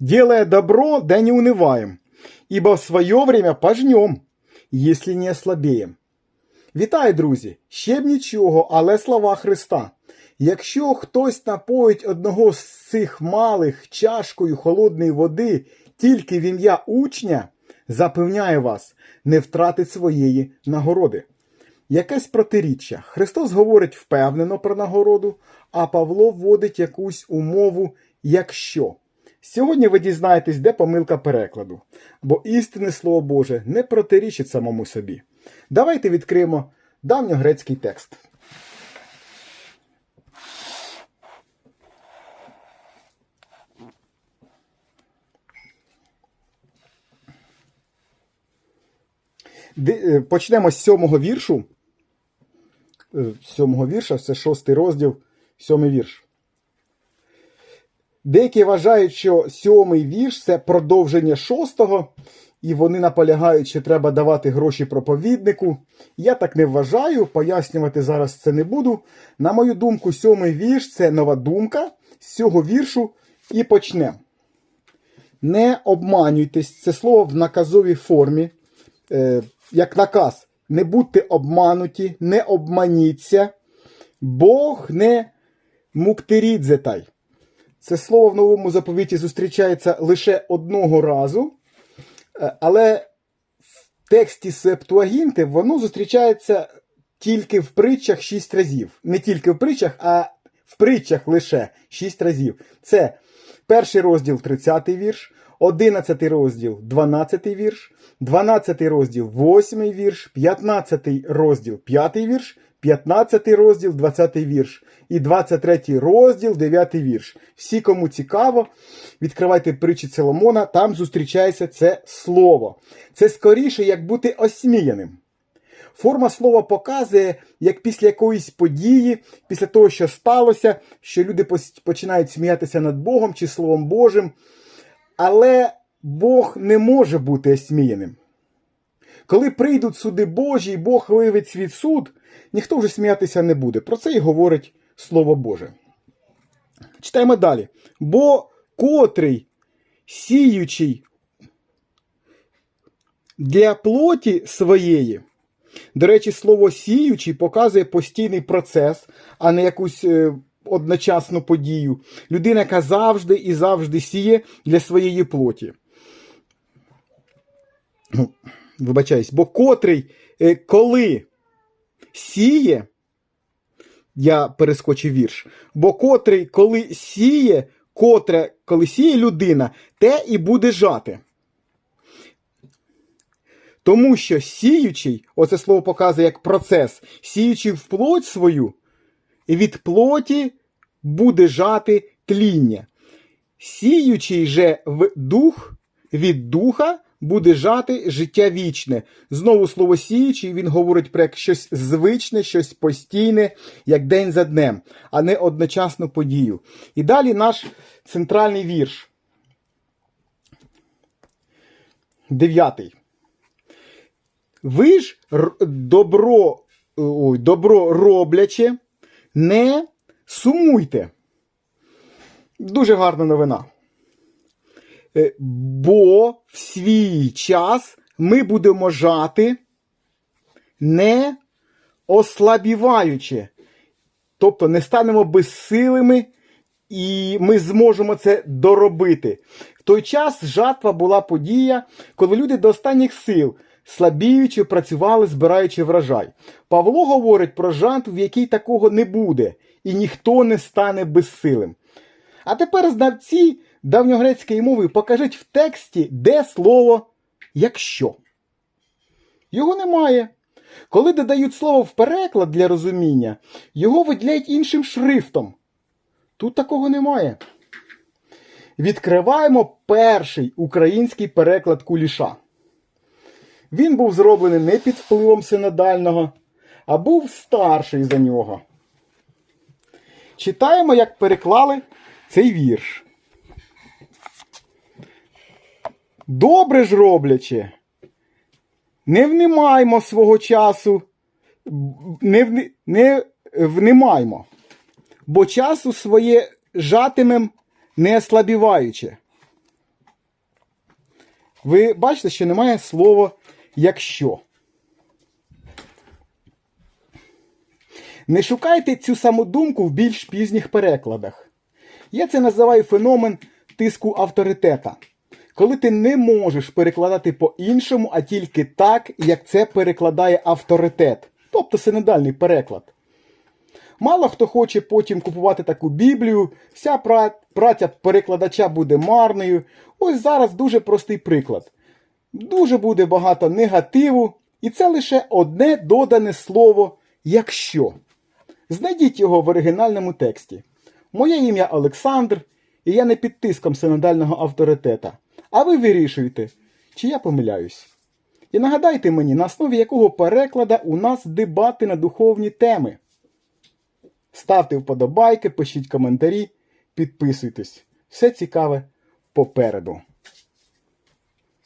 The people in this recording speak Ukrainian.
делая добро, да не унываем, ибо в свое время пожнем, если не ослабеем. Вітаю, друзі! Ще б нічого, але слова Христа. Якщо хтось напоїть одного з цих малих чашкою холодної води тільки в ім'я учня, запевняю вас, не втратить своєї нагороди. Якесь протиріччя. Христос говорить впевнено про нагороду, а Павло вводить якусь умову якщо. Сьогодні ви дізнаєтесь, де помилка перекладу, бо істинне Слово Боже не протирічить самому собі. Давайте відкриємо давньогрецький текст. Е, Почнемо з сьомого віршу. Е, Сьомого вірша, це шостий розділ, сьомий вірш. Деякі вважають, що сьомий вірш це продовження шостого, і вони наполягають, що треба давати гроші проповіднику. Я так не вважаю, пояснювати зараз це не буду. На мою думку, сьомий вірш це нова думка. З цього віршу і почнемо. Не обманюйтесь, це слово в наказовій формі, е, як наказ. Не будьте обмануті, не обманіться. Бог не муктерідзетай. Це слово в новому заповіті зустрічається лише одного разу, е, але в тексті Септуагінти воно зустрічається тільки в притчах шість разів. Не тільки в притчах, а в притчах лише шість разів. Це перший розділ 30-й вірш, 11 розділ 12 вірш, 12 розділ 8 вірш, 15 розділ 5 вірш, 15 розділ 20 вірш і 23 розділ 9 вірш. Всі, кому цікаво, відкривайте притчі Соломона, там зустрічається це слово. Це скоріше, як бути осміяним. Форма слова показує, як після якоїсь події, після того, що сталося, що люди починають сміятися над Богом чи Словом Божим. Але Бог не може бути осміяним. Коли прийдуть суди Божі і Бог виявить свій суд, ніхто вже сміятися не буде. Про це і говорить Слово Боже. Читаємо далі. Бо котрий сіючий для плоті своєї. До речі, слово сіючий показує постійний процес, а не якусь е, одночасну подію. Людина, яка завжди і завжди сіє для своєї плоті. Ну, Вибачаюсь, бо котрий, е, коли сіє, я перескочив вірш, бо котрий, коли сіє, котре, коли сіє людина, те і буде жати. Тому що сіючий, оце слово показує як процес, сіючий в плоть свою, від плоті буде жати тління. Сіючий же в дух від духа буде жати життя вічне. Знову слово сіючий, він говорить про як щось звичне, щось постійне, як день за днем, а не одночасну подію. І далі наш центральний вірш. Дев'ятий. Ви ж добро, добро робляче, не сумуйте. Дуже гарна новина. Е, Бо в свій час ми будемо жати, не ослабіваючи. Тобто не станемо безсилими, і ми зможемо це доробити. В той час жатва була подія, коли люди до останніх сил, слабіючи, працювали, збираючи врожай. Павло говорить про жатву, в якій такого не буде, і ніхто не стане безсилим. А тепер знавці давньогрецької мови покажіть в тексті, де слово якщо. Його немає. Коли додають слово в переклад для розуміння, його виділяють іншим шрифтом. Тут такого немає. Відкриваємо перший український переклад куліша. Він був зроблений не під впливом синодального, а був старший за нього. Читаємо, як переклали цей вірш. Добре ж робляче, не внимаймо свого часу, не, вни- не внимаймо, бо часу своє жатимем не ослабіваючи. ви бачите, що немає слова якщо. Не шукайте цю саму думку в більш пізніх перекладах. Я це називаю феномен тиску авторитета. Коли ти не можеш перекладати по-іншому, а тільки так, як це перекладає авторитет, тобто синодальний переклад. Мало хто хоче потім купувати таку Біблію, вся пра- праця перекладача буде марною. Ось зараз дуже простий приклад. Дуже буде багато негативу, і це лише одне додане слово якщо. Знайдіть його в оригінальному тексті. Моє ім'я Олександр, і я не під тиском синодального авторитета. А ви вирішуєте, чи я помиляюсь. І нагадайте мені, на основі якого переклада у нас дебати на духовні теми. Ставте вподобайки, пишіть коментарі, підписуйтесь. Все цікаве попереду.